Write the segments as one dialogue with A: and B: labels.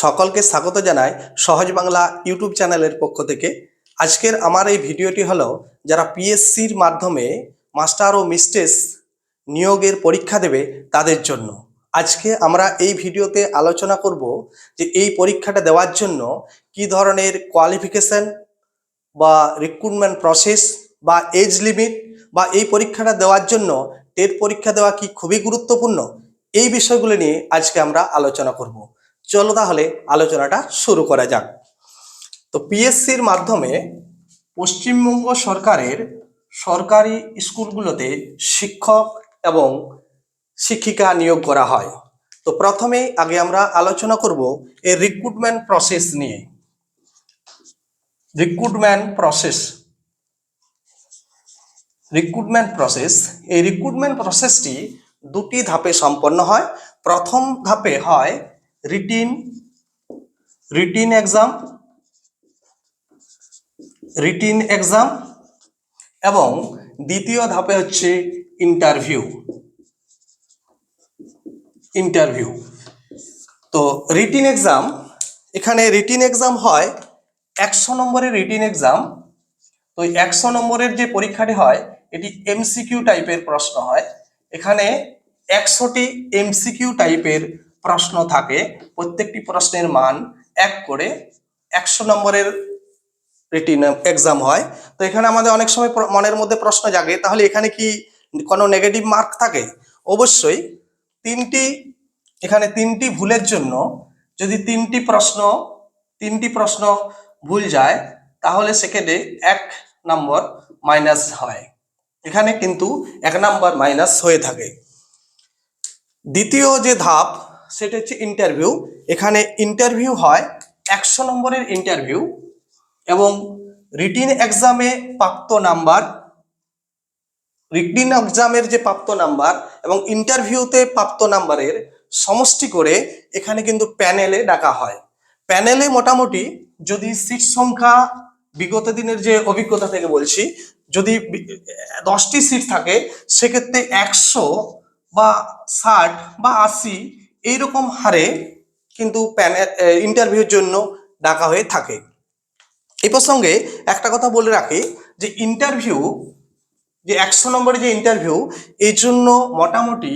A: সকলকে স্বাগত জানাই সহজ বাংলা ইউটিউব চ্যানেলের পক্ষ থেকে। আজকের আমার এই ভিডিওটি হলো যারা পিএসসির মাধ্যমে মাস্টার ও মিস্ট্রেস নিয়োগের পরীক্ষা দেবে তাদের জন্য। আজকে আমরা এই ভিডিওতে আলোচনা করব যে এই পরীক্ষাটা দেওয়ার জন্য কি ধরনের কোয়ালিফিকেশন বা রিক্রুটমেন্ট প্রসেস বা এজ লিমিট বা এই পরীক্ষাটা দেওয়ার জন্য টেট পরীক্ষা দেওয়া কি খুবই গুরুত্বপূর্ণ, এই বিষয়গুলো নিয়ে আজকে আমরা আলোচনা করব। চলো তাহলে আলোচনাটা শুরু করা যাক। তো পিএসসির মাধ্যমে পশ্চিমবঙ্গ সরকারের সরকারি স্কুলগুলোতে শিক্ষক এবং শিক্ষিকা নিয়োগ করা হয়। তো প্রথমে আগে আমরা আলোচনা করব এই রিক্রুটমেন্ট প্রসেস নিয়ে। রিক্রুটমেন্ট প্রসেস রিক্রুটমেন্ট প্রসেস এই রিক্রুটমেন্ট প্রসেসটি দুটি ধাপে সম্পন্ন হয়। প্রথম ধাপে হয় written written exam written exam এবং দ্বিতীয় ধাপে হচ্ছে ইন্টারভিউ ইন্টারভিউ তো রিটিন এক্সাম এখানে রিটিন এক্সাম হয় একশো নম্বরের রিটিন এক্সাম তো একশো নম্বরের যে পরীক্ষাটি হয়, এটি এমসিকিউ টাইপের প্রশ্ন হয়। এখানে একশোটি এমসিকিউ টাইপের প্রশ্ন থাকে, প্রত্যেকটি প্রশ্নের মান এক করে একশো নম্বরের রিটিন এক্সাম হয়। তো এখানে আমাদের অনেক সময় মনের মধ্যে প্রশ্ন জাগে, তাহলে এখানে কি কোনো নেগেটিভ মার্ক থাকে? অবশ্যই তিনটি, এখানে তিনটি ভুলের জন্য যদি তিনটি প্রশ্ন তিনটি প্রশ্ন ভুল যায়, তাহলে সেখানে এক নম্বর মাইনাস হয়। এখানে কিন্তু এক নাম্বার মাইনাস হয়ে থাকে। দ্বিতীয় যে ধাপ সেটা হচ্ছে ইন্টারভিউ এখানে ইন্টারভিউ হয়, একশো নম্বরের ইন্টারভিউ এবং রিটিন এক্সামে প্রাপ্ত নাম্বার রিটিন এক্সামের যে প্রাপ্ত নাম্বার এবং ইন্টারভিউতে প্রাপ্ত নাম্বারের সমষ্টি করে এখানে কিন্তু প্যানেলে ডাকা হয়। প্যানেলে মোটামুটি যদি সিট সংখ্যা বিগত দিনের যে অভিজ্ঞতা থেকে বলছি, যদি দশটি সিট থাকে, সেক্ষেত্রে একশো বা ষাট বা আশি এইরকম হারে কিন্তু প্যানেল ইন্টারভিউর জন্য ডাকা হয়ে থাকে। এই প্রসঙ্গে একটা কথা বলে রাখি যে ইন্টারভিউ যে একশো নম্বরের যে ইন্টারভিউ এই জন্য মোটামুটি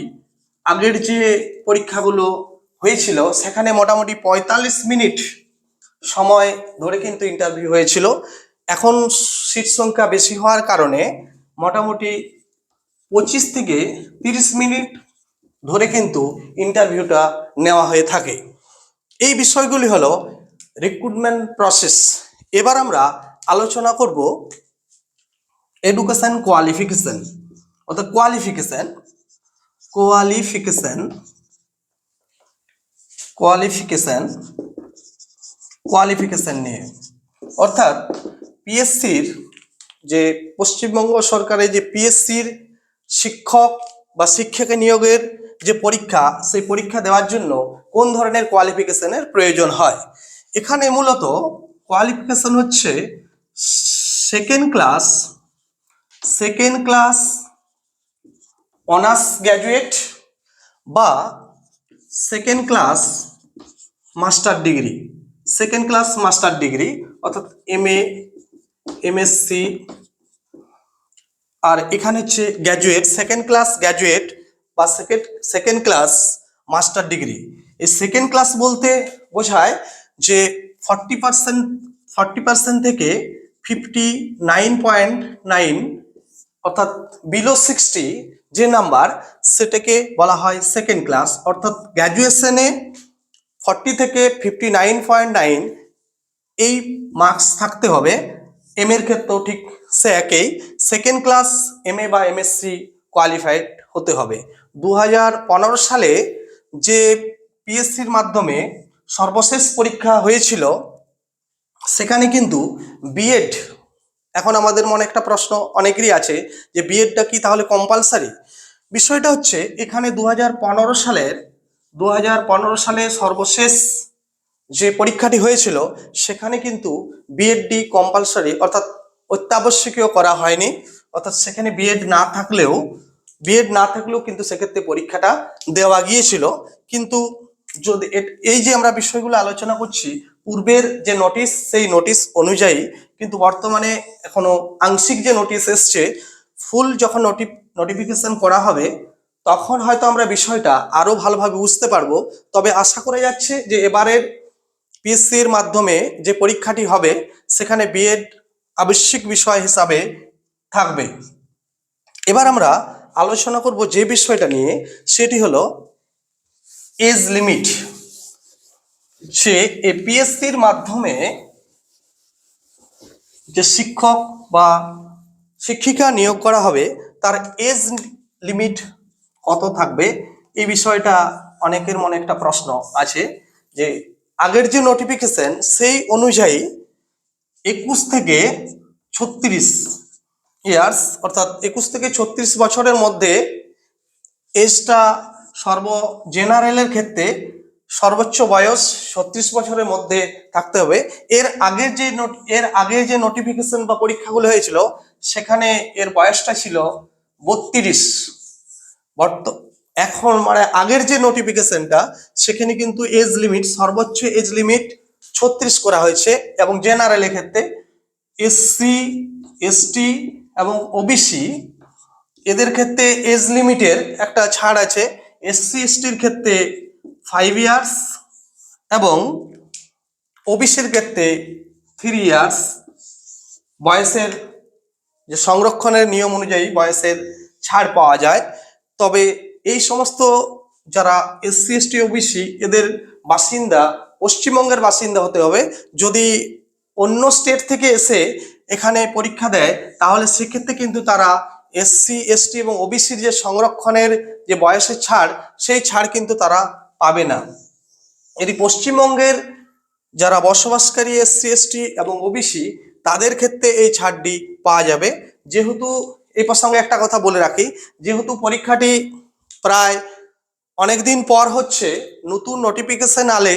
A: আগের যে পরীক্ষাগুলো হয়েছিল, সেখানে মোটামুটি পঁয়তাল্লিশ মিনিট সময় ধরে কিন্তু ইন্টারভিউ হয়েছিল। এখন সিট সংখ্যা বেশি হওয়ার কারণে মোটামুটি পঁচিশ থেকে তিরিশ মিনিট ধরে কিন্তু ইন্টারভিউটা নেওয়া হয়ে থাকে। এই বিষয়গুলি হলো রিক্রুটমেন্ট প্রসেস এবার আমরা আলোচনা করব এডুকেশন কোয়ালিফিকেশন অর্থাৎ কোয়ালিফিকেশন কোয়ালিফিকেশন কোয়ালিফিকেশন কোয়ালিফিকেশন নিয়ে। অর্থাৎ পিএসসির যে পশ্চিমবঙ্গ সরকারের যে পিএসসির শিক্ষক বা শিক্ষক নিয়োগের যে পরীক্ষা, সেই পরীক্ষা দেওয়ার জন্য কোন ধরনের কোয়ালিফিকেশনের প্রয়োজন হয়? এখানে মূলত কোয়ালিফিকেশন হচ্ছে second class second class honours graduate বা second class master degree second class master degree অর্থাৎ এম এ এমএসসি আর এখানে হচ্ছে গ্র্যাজুয়েট সেকেন্ড ক্লাস গ্র্যাজুয়েট বা second second class master degree এই সেকেন্ড ক্লাস বলতে বোঝায় যে ফর্টি পার্সেন্ট ফর্টি পার্সেন্ট থেকে ফিফটি নাইন পয়েন্ট নাইন অর্থাৎ বিলো সিক্সটি যে নাম্বার সেটাকে বলা হয় সেকেন্ড ক্লাস অর্থাৎ গ্র্যাজুয়েশনে ফর্টি থেকে ফিফটি নাইন পয়েন্ট নাইন এই মার্কস থাকতে হবে। এম এর ক্ষেত্রেও ঠিক সে একই। সেকেন্ড ক্লাস এম এ বা এমএসসি কোয়ালিফাইড হতে হবে। দু সালে যে পিএসসির মাধ্যমে সর্বশেষ পরীক্ষা হয়েছিল, সেখানে কিন্তু বিএড এখন আমাদের মনে একটা প্রশ্ন অনেকেরই আছে যে বিএডটা কি তাহলে কম্পালসারি বিষয়টা হচ্ছে এখানে দু হাজার পনেরো সালের দু হাজার পনেরো সালে সর্বশেষ যে পরীক্ষাটি হয়েছিল, সেখানে কিন্তু বিএডডি কম্পালসারি অর্থাৎ অত্যাবশ্যকীয় করা হয়নি। অর্থাৎ সেখানে বিএড না থাকলেও বিএড না থাকলেও কিন্তু সেক্ষেত্রে পরীক্ষাটা দেওয়া গিয়েছিল। কিন্তু যদি এই যে আমরা বিষয়গুলো আলোচনা করছি, পূর্বের যে নোটিশ সেই নোটিশ অনুযায়ী কিন্তু বর্তমানে এখনও আংশিক যে নোটিশ এসছে ফুল যখন নোটি নোটিফিকেশন করা হবে, তখন হয়তো আমরা বিষয়টা আরও ভালোভাবে বুঝতে পারব। তবে আশা করা যাচ্ছে যে এবারের পিএসসির মাধ্যমে যে পরীক্ষাটি হবে, সেখানে বিএড আবশ্যিক বিষয় হিসাবে থাকবে। এবার আমরা আলোচনা করব যে বিষয়টা নিয়ে, সেটি হলো এজ লিমিট। সে এপিএসসির মাধ্যমে যে শিক্ষক বা শিক্ষিকা নিয়োগ করা হবে, তার এজ লিমিট কত থাকবে? এই বিষয়টা অনেকের মনে একটা প্রশ্ন আছে যে, আগের যে নোটিফিকেশন সেই অনুযায়ী একুশ থেকে ছত্রিশ ইয়ার্স অর্থাৎ একুশ থেকে ছত্রিশ বছরের মধ্যে এজটা সর্ব জেনারেলের ক্ষেত্রে সর্বোচ্চ বয়স ছত্রিশ বছরের মধ্যে থাকতে হবে। এর আগের যে এর আগে যে নোটিফিকেশন বা পরীক্ষাগুলো হয়েছিল, সেখানে এর বয়সটা ছিল বত্রিশ। বর্ত, এখন মানে আগের যে নোটিফিকেশনটা সেখানে কিন্তু এজ লিমিট সর্বোচ্চ এজ লিমিট ছত্রিশ করা হয়েছে এবং জেনারেলের ক্ষেত্রে এসসি, এসটি এবং ওবিসি এদের ক্ষেত্রে এজ লিমিটের একটা ছাড় আছে। এসসি এসটির ক্ষেত্রে ফাইভ ইয়ার্স এবং ওবিসির ক্ষেত্রে থ্রি ইয়ার্স বয়সের যে সংরক্ষণের নিয়ম অনুযায়ী বয়সের ছাড় পাওয়া যায়। তবে এই সমস্ত যারা এসসি এসটি ওবিসি এদের বাসিন্দা, পশ্চিমবঙ্গের বাসিন্দা হতে হবে। যদি অন্য স্টেট থেকে এসে এখানে পরীক্ষা দেয়, তাহলে সেক্ষেত্রে কিন্তু তারা এসসি এসটি এবং ওবিসির যে সংরক্ষণের যে বয়সের ছাড়, সেই ছাড় কিন্তু তারা পাবে না। এটি পশ্চিমবঙ্গের যারা বসবাসকারী এসসি এসটি এবং ওবিসি তাদের ক্ষেত্রে এই ছাড়টি পাওয়া যাবে। যেহেতু, এই প্রসঙ্গে একটা কথা বলে রাখি, যেহেতু পরীক্ষাটি প্রায় অনেকদিন পর হচ্ছে, নতুন নোটিফিকেশন আলে,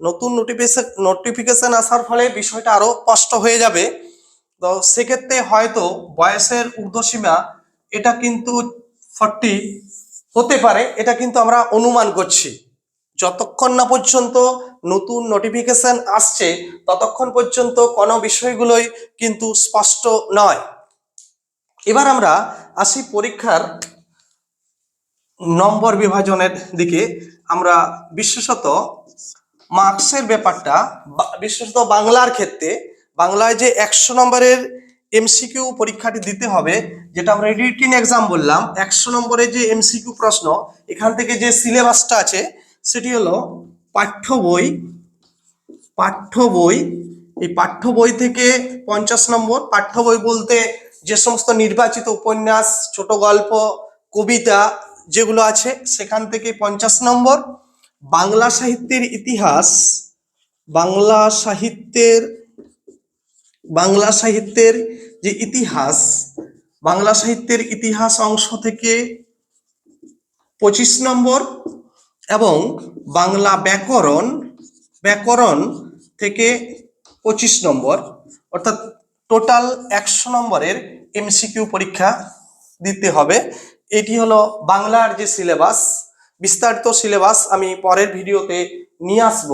A: নতুন নোটিফিকেশন নোটিফিকেশন আসার ফলে বিষয়টা আরও স্পষ্ট হয়ে যাবে। তো সেক্ষেত্রে হয়তো বয়সের ঊর্ধ্বসীমা এটা কিন্তু ফর্টি হতে পারে, এটা কিন্তু আমরা অনুমান করছি। যতক্ষণ না পর্যন্ত নতুন নোটিফিকেশন আসছে, ততক্ষণ পর্যন্ত কোনো বিষয়গুলোই কিন্তু স্পষ্ট নয়। এবার আমরা আসি পরীক্ষার নম্বর বিভাজনের দিকে। আমরা বিশেষত মার্কসের ব্যাপারটা বিশেষত বাংলার ক্ষেত্রে বাংলায় যে একশো নম্বরের এমসিকিউ পরীক্ষাটি দিতে হবে, যেটা আমরা রিটিন এক্সাম বললাম, একশো নম্বরের যে এমসিকিউ প্রশ্ন, এখান থেকে যে সিলেবাসটা আছে, সেটি হলো পাঠ্য বই পাঠ্য বই, এই পাঠ্য বই থেকে পঞ্চাশ নম্বর, পাঠ্য বই বলতে যে সমস্ত নির্বাচিত উপন্যাস, ছোট গল্প, কবিতা যেগুলো আছে, সেখান থেকে পঞ্চাশ নম্বর। বাংলা সাহিত্যের ইতিহাস, বাংলা সাহিত্যের বাংলা সাহিত্যের যে ইতিহাস, বাংলা সাহিত্যের ইতিহাস অংশ থেকে পঁচিশ নম্বর এবং বাংলা ব্যাকরণ ব্যাকরণ থেকে পঁচিশ নম্বর, অর্থাৎ টোটাল একশো নম্বরের এমসিকিউ পরীক্ষা দিতে হবে। এটি হলো বাংলার যে সিলেবাস, বিস্তারিত সিলেবাস আমি পরের ভিডিওতে নিয়ে আসব।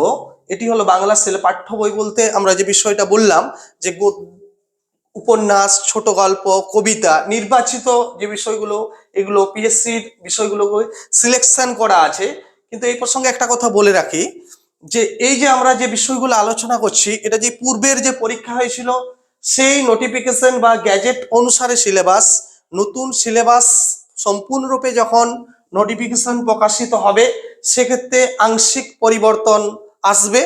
A: এটি হলো বাংলা সিলে পাঠ্য বই বলতে আমরা যে বিষয়টা বললাম, যে উপন্যাস, ছোট গল্প, কবিতা, নির্বাচিত যে বিষয়গুলো, এগুলো পিএসসির বিষয়গুলো সিলেকশন করা আছে। কিন্তু এই প্রসঙ্গে একটা কথা বলে রাখি, যে এই যে আমরা যে বিষয়গুলো আলোচনা করছি, এটা যে পূর্বের যে পরীক্ষা হয়েছিল, সেই নোটিফিকেশন বা গ্যাজেট অনুসারে সিলেবাস নতুন সিলেবাস সম্পূর্ণরূপে যখন নোটিফিকেশন প্রকাশিত হবে, সেক্ষেত্রে আংশিক পরিবর্তন আসবে,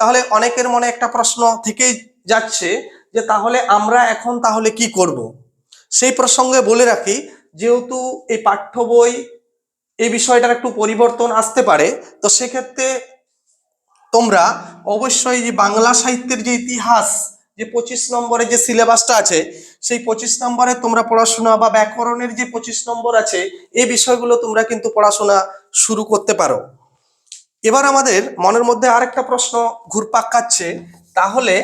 A: তাহলে অনেকের মনে একটা প্রশ্ন থেকেই যাচ্ছে যে তাহলে আমরা এখন তাহলে কি করব? সেই প্রসঙ্গে বলে রাখি, যেহেতু এই পাঠ্য বই এই বিষয়টার একটু পরিবর্তন আসতে পারে, তো সেক্ষেত্রে তোমরা অবশ্যই যে বাংলা সাহিত্যের যে ইতিহাস, যে পঁচিশ নম্বরে যে সিলেবাসটা আছে, সেই পঁচিশ নম্বরে তোমরা পড়াশোনা বা ব্যাকরণের যে পঁচিশ নম্বর আছে, এই বিষয়গুলো তোমরা কিন্তু পড়াশোনা শুরু করতে পারো। এবার আমাদের মনের মধ্যে আরেকটা প্রশ্ন ঘুরপাক খাচ্ছে, তাহলে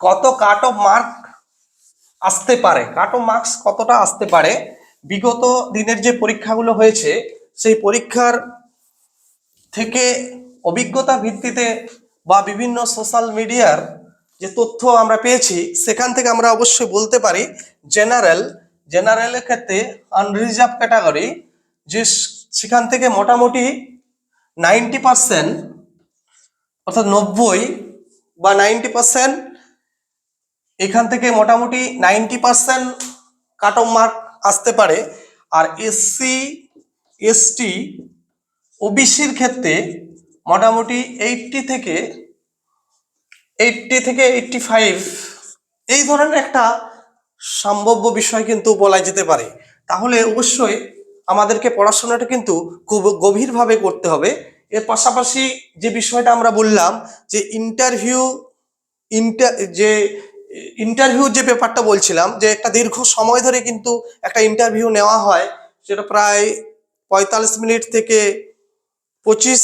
A: কত কাট অফ মার্ক আসতে পারে? কাট অফ মার্কস কতটা আসতে পারে? বিগত দিনের যে পরীক্ষাগুলো হয়েছে, সেই পরীক্ষার থেকে অভিজ্ঞতা ভিত্তিতে বা বিভিন্ন সোশ্যাল মিডিয়ার যে তথ্য আমরা পেয়েছি, সেখান থেকে আমরা অবশ্যই বলতে পারি জেনারেল, জেনারেলের ক্ষেত্রে আনরিজার্ভ ক্যাটাগরি যে সেখান থেকে মোটামুটি নাইনটি পার্সেন্ট অর্থাৎ নব্বই বা নাইনটি পার্সেন্ট, এখান থেকে মোটামুটি ninety percent cut off mark আসতে পারে। আর এসসি এসটি ওবিসির ক্ষেত্রে মোটামুটি এইটটি থেকে এইটটি থেকে এইটটি ফাইভ এই ধরনের একটা সম্ভাব্য বিষয় কিন্তু বলা যেতে পারে। তাহলে অবশ্যই আমাদেরকে পড়াশোনাটা কিন্তু খুব গভীরভাবে করতে হবে। এর পাশাপাশি যে বিষয়টা আমরা বললাম, যে ইন্টারভিউ ইন্টার যে ইন্টারভিউ যে ব্যাপারটা বলছিলাম, যে একটা দীর্ঘ সময় ধরে কিন্তু একটা ইন্টারভিউ নেওয়া হয়, সেটা প্রায় পঁয়তাল্লিশ মিনিট থেকে পঁচিশ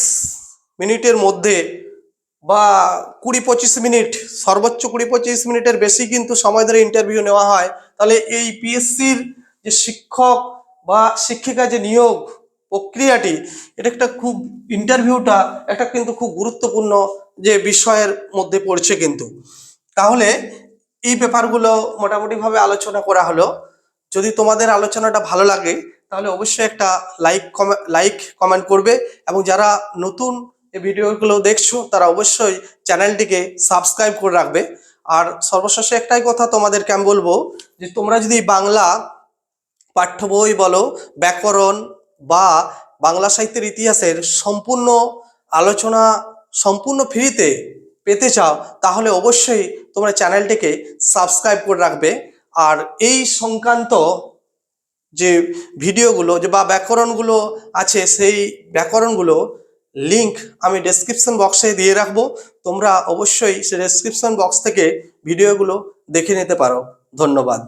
A: মিনিটের মধ্যে বা কুড়ি পঁচিশ মিনিট, সর্বোচ্চ কুড়ি পঁচিশ মিনিটের বেশি কিন্তু সময় ধরে ইন্টারভিউ নেওয়া হয়। তাহলে এই পিএসসির যে শিক্ষক বা শিক্ষিকা যে নিয়োগ প্রক্রিয়াটি, এটা একটা খুব ইন্টারভিউটা একটা কিন্তু খুব গুরুত্বপূর্ণ যে বিষয়ের মধ্যে পড়ছে কিন্তু। তাহলে এই ব্যাপারগুলো মোটামুটিভাবে আলোচনা করা হলো। যদি তোমাদের আলোচনাটা ভালো লাগে, তাহলে অবশ্যই একটা লাইক লাইক কমেন্ট করবে এবং যারা নতুন এই ভিডিওগুলো দেখছ, তারা অবশ্যই চ্যানেলটিকে সাবস্ক্রাইব করে রাখবে। আর সর্বশেষে একটাই কথা তোমাদেরকে আমি বলব যে তোমরা যদি বাংলা পাঠ্য বই বলো, ব্যাকরণ বা বাংলা সাহিত্যের ইতিহাসের সম্পূর্ণ আলোচনা, সম্পূর্ণ ফ্রিতে পেতে চাও, তাহলে অবশ্যই তোমরা চ্যানেলটিকে সাবস্ক্রাইব করে রাখবে। আর এই সংক্রান্ত যে ভিডিওগুলো যে বা ব্যাকরণগুলো আছে, সেই ব্যাকরণগুলো লিংক আমি ডেসক্রিপশন বক্সে দিয়ে রাখব। তোমরা অবশ্যই সে ডেসক্রিপশন বক্স থেকে ভিডিওগুলো দেখে নিতে পারো। ধন্যবাদ।